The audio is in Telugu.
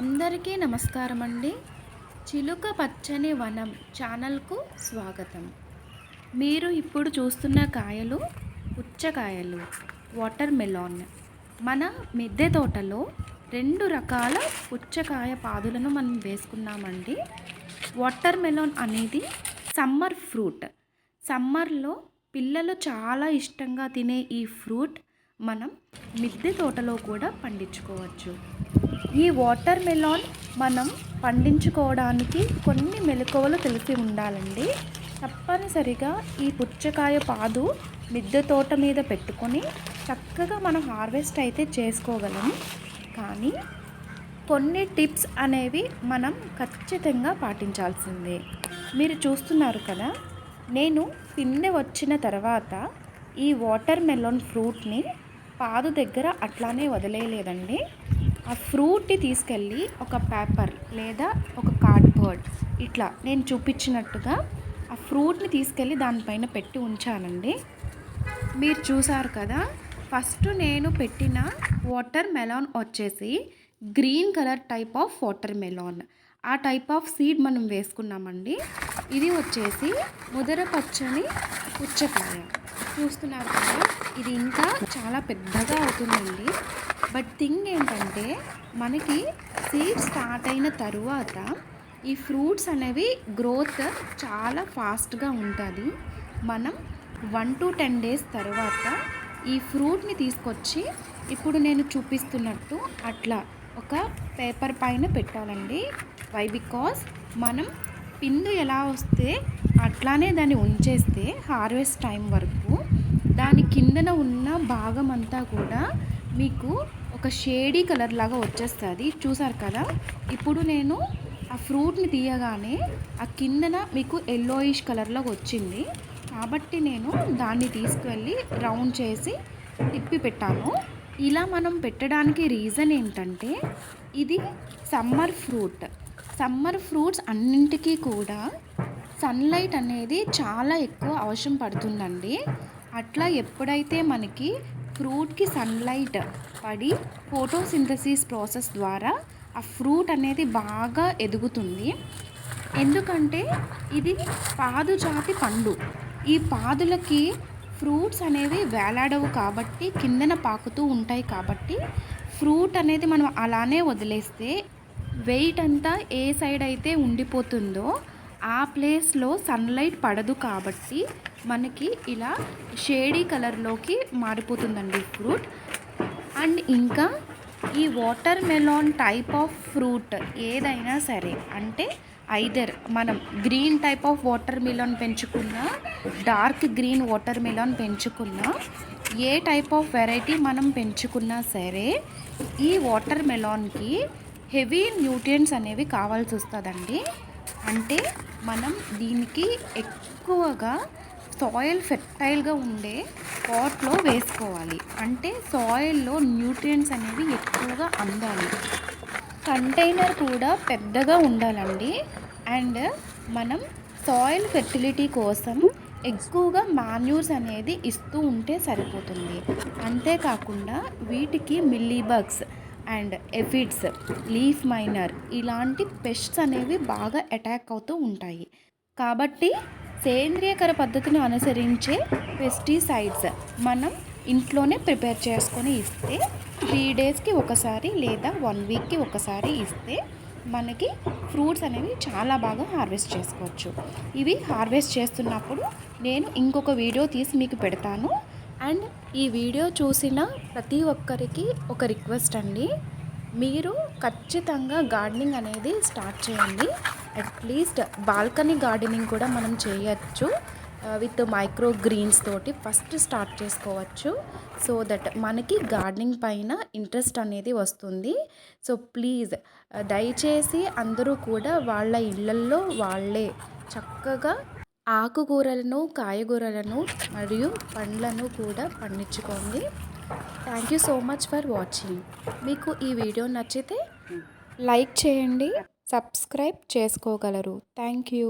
అందరికీ నమస్కారం అండి చిలుక పచ్చని వనం ఛానల్కు స్వాగతం. మీరు ఇప్పుడు చూస్తున్న కాయలు పుచ్చకాయలు వాటర్ మెలాన్. మన మిద్దె తోటలో రెండు రకాల పుచ్చకాయ పాదులను మనం వేసుకున్నామండి. వాటర్ మెలాన్ అనేది సమ్మర్ ఫ్రూట్. సమ్మర్లో పిల్లలు చాలా ఇష్టంగా తినే ఈ ఫ్రూట్ మనం మిద్దె తోటలో కూడా పండించుకోవచ్చు. ఈ వాటర్ మెలాన్ మనం పండించుకోవడానికి కొన్ని మెలకువలు తెలిసి ఉండాలండి. తప్పనిసరిగా ఈ పుచ్చకాయ పాదు మిద్దె తోట మీద పెట్టుకొని చక్కగా మనం హార్వెస్ట్ అయితే చేసుకోగలం. కానీ కొన్ని టిప్స్ అనేవి మనం ఖచ్చితంగా పాటించాల్సిందే. మీరు చూస్తున్నారు కదా నేను పిండి వచ్చిన తర్వాత ఈ వాటర్ మెలోన్ ఫ్రూట్ని పాదు దగ్గర అట్లానే వదిలేయలేదండి. ఆ ఫ్రూట్ని తీసుకెళ్ళి ఒక పేపర్ లేదా ఒక కార్డ్బోర్డ్ ఇట్లా నేను చూపించినట్టుగా ఆ ఫ్రూట్ని తీసుకెళ్ళి దానిపైన పెట్టి ఉంచానండి. మీరు చూసారు కదా ఫస్ట్ నేను పెట్టిన వాటర్ మెలాన్ వచ్చేసి green colour type of watermelon. ఆ టైప్ ఆఫ్ సీడ్ మనం వేసుకున్నామండి. ఇది వచ్చేసి ముదర పచ్చని పుచ్చకాయ. చూస్తున్నారు కదా ఇది ఇంకా చాలా పెద్దగా అవుతుందండి. బట్ థింగ్ ఏంటంటే మనకి సీడ్ స్టార్ట్ అయిన తరువాత ఈ ఫ్రూట్స్ అనేవి గ్రోత్ చాలా ఫాస్ట్గా ఉంటుంది. మనం వన్ టు టెన్ డేస్ తర్వాత ఈ ఫ్రూట్ని తీసుకొచ్చి ఇప్పుడు నేను చూపిస్తున్నట్టు అట్లా ఒక పేపర్ పైన పెట్టాలండి. వై? బికాస్ మనం పిందు ఎలా వస్తే అట్లానే దాన్ని ఉంచేస్తే హార్వెస్ట్ టైం వరకు దాని కిందన ఉన్న భాగం అంతా కూడా మీకు ఒక షేడీ కలర్ లాగా వచ్చేస్తుంది. చూసారు కదా? ఇప్పుడు నేను ఆ ఫ్రూట్ని తీయగానే ఆ కిందన మీకు ఎల్లోయిష్ కలర్లో వచ్చింది. కాబట్టి నేను దాన్ని తీసుకువెళ్ళి రౌండ్ చేసి తిప్పి పెట్టాను. ఇలా మనం పెట్టడానికి రీజన్ ఏంటంటే ఇది సమ్మర్ ఫ్రూట్ సమ్మర్ ఫ్రూట్స్ అన్నింటికీ కూడా సన్లైట్ అనేది చాలా ఎక్కువ అవసరం పడుతుందండి. అట్లా ఎప్పుడైతే మనకి ఫ్రూట్కి సన్లైట్ పడి ఫోటోసింథసిస్ ప్రాసెస్ ద్వారా ఆ ఫ్రూట్ అనేది బాగా ఎదుగుతుంది. ఎందుకంటే ఇది పాదుజాతి పండు. ఈ పాదులకి ఫ్రూట్స్ అనేవి వేలాడవు కాబట్టి కిందన పాకుతూ ఉంటాయి కాబట్టి ఫ్రూట్ అనేది మనం అలానే వదిలేస్తే వెయిట్ అంతా ఏ సైడ్ అయితే ఉండిపోతుందో ఆ ప్లేస్లో సన్లైట్ పడదు కాబట్టి మనకి ఇలా షేడీ కలర్లోకి మారిపోతుందండి ఫ్రూట్. అండ్ ఇంకా ఈ watermelon type of fruit ఏదైనా సరే అంటే ఐదర్ మనం green type of watermelon పెంచుకున్నా డార్క్ గ్రీన్ వాటర్ మిలాన్ పెంచుకున్నా ఏ టైప్ ఆఫ్ వెరైటీ మనం పెంచుకున్నా సరే ఈ వాటర్ మెలాన్కి హెవీ న్యూట్రియంట్స్ అనేవి కావాల్సి వస్తుందండి. అంటే మనం దీనికి ఎక్కువగా సాయిల్ ఫెర్టైల్గా ఉండే పాట్లో వేసుకోవాలి. అంటే సాయిల్లో న్యూట్రియంట్స్ అనేవి ఎక్కువగా అందాలి. కంటైనర్ కూడా పెద్దగా ఉండాలండి. అండ్ మనం సాయిల్ ఫెర్టిలిటీ కోసం ఎక్కువగా మాన్యూర్స్ అనేది ఇస్తూ ఉంటే సరిపోతుంది. అంతేకాకుండా వీటికి mealy bugs and aphids leaf miner ఇలాంటి పెస్ట్స్ అనేవి బాగా అటాక్ అవుతూ ఉంటాయి. కాబట్టి సేంద్రియకర పద్ధతిని అనుసరించే పెస్టిసైడ్స్ మనం ఇంట్లోనే ప్రిపేర్ చేసుకొని ఇస్తే త్రీ డేస్కి ఒకసారి లేదా వన్ వీక్కి ఒకసారి ఇస్తే మనకి ఫ్రూట్స్ అనేవి చాలా బాగా హార్వెస్ట్ చేసుకోవచ్చు. ఇవి హార్వెస్ట్ చేస్తున్నప్పుడు నేను ఇంకొక వీడియో తీసి మీకు పెడతాను. అండ్ ఈ వీడియో చూసిన ప్రతి ఒక్కరికి ఒక రిక్వెస్ట్ అండి. మీరు ఖచ్చితంగా గార్డెనింగ్ అనేది స్టార్ట్ చేయండి. అట్లీస్ట్ బాల్కనీ గార్డెనింగ్ కూడా మనం చేయొచ్చు. విత్ మైక్రో గ్రీన్స్ తోటి ఫస్ట్ స్టార్ట్ చేసుకోవచ్చు. సో దట్ మనకి గార్డెనింగ్ పైన ఇంట్రెస్ట్ అనేది వస్తుంది. సో ప్లీజ్ దయచేసి అందరూ కూడా వాళ్ళ ఇళ్ళల్లో వాళ్ళే చక్కగా ఆకుకూరలను కాయగూరలను మరియు పండ్లను కూడా పండించుకోండి. Thank you so much for watching మీకు ఈ వీడియో నచ్చితే లైక్ చేయండి సబ్స్క్రైబ్ చేసుకోగలరు. Thank you